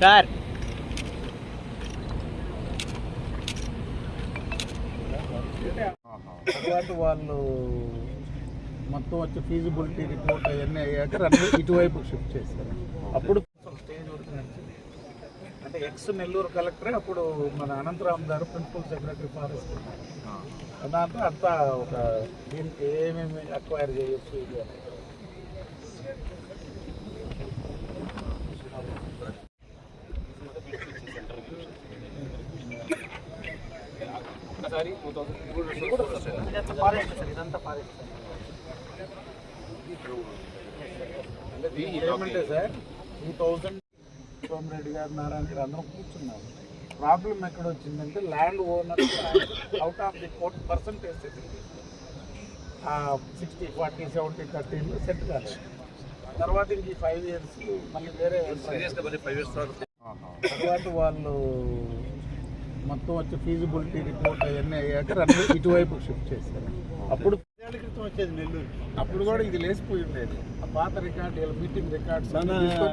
Sir. తర్వాత వాళ్ళు మొత్తం వచ్చి ఫీజిబిలిటీ రిపోర్ట్ అవన్నీ అయ్యాక ఇటువైపు షిఫ్ట్ చేశారు అప్పుడు అంటే ఎక్స్ నెల్లూరు కలెక్టరే అప్పుడు మన అనంతరామ్ గారు ప్రిన్సిపల్ సెక్రటరీ ఫారెస్ట్ దాంతో అంతా ఒక దీనికి ఏమేమి అక్వైర్ చేయొచ్చు ఇది. ఫారెస్ట్ సార్ ఇదంతా ఫారెస్ట్ ఏమంటే sir? Two thousand Somireddy garu Narayana garu అందరం కూర్చున్నాం ప్రాబ్లం ఎక్కడ వచ్చిందంటే land owner out of the forty percentage sixty forty seventy thirty set కాలేదు. తర్వాత ఇంక ఈ ఫైవ్ ఇయర్స్ మళ్ళీ వేరే తర్వాత. వాళ్ళు మొత్తం వచ్చి ఫీజిబిలిటీ రిపోర్ట్ అవన్నీ అయ్యాక రెండు ఇటువైపు షిఫ్ట్ చేశారు. అప్పుడు క్రితం వచ్చేది నెల్లూరు అప్పుడు కూడా ఇది లేచిపోయి ఉండేది. ఆ పాత రికార్డు మీటింగ్ రికార్డ్స్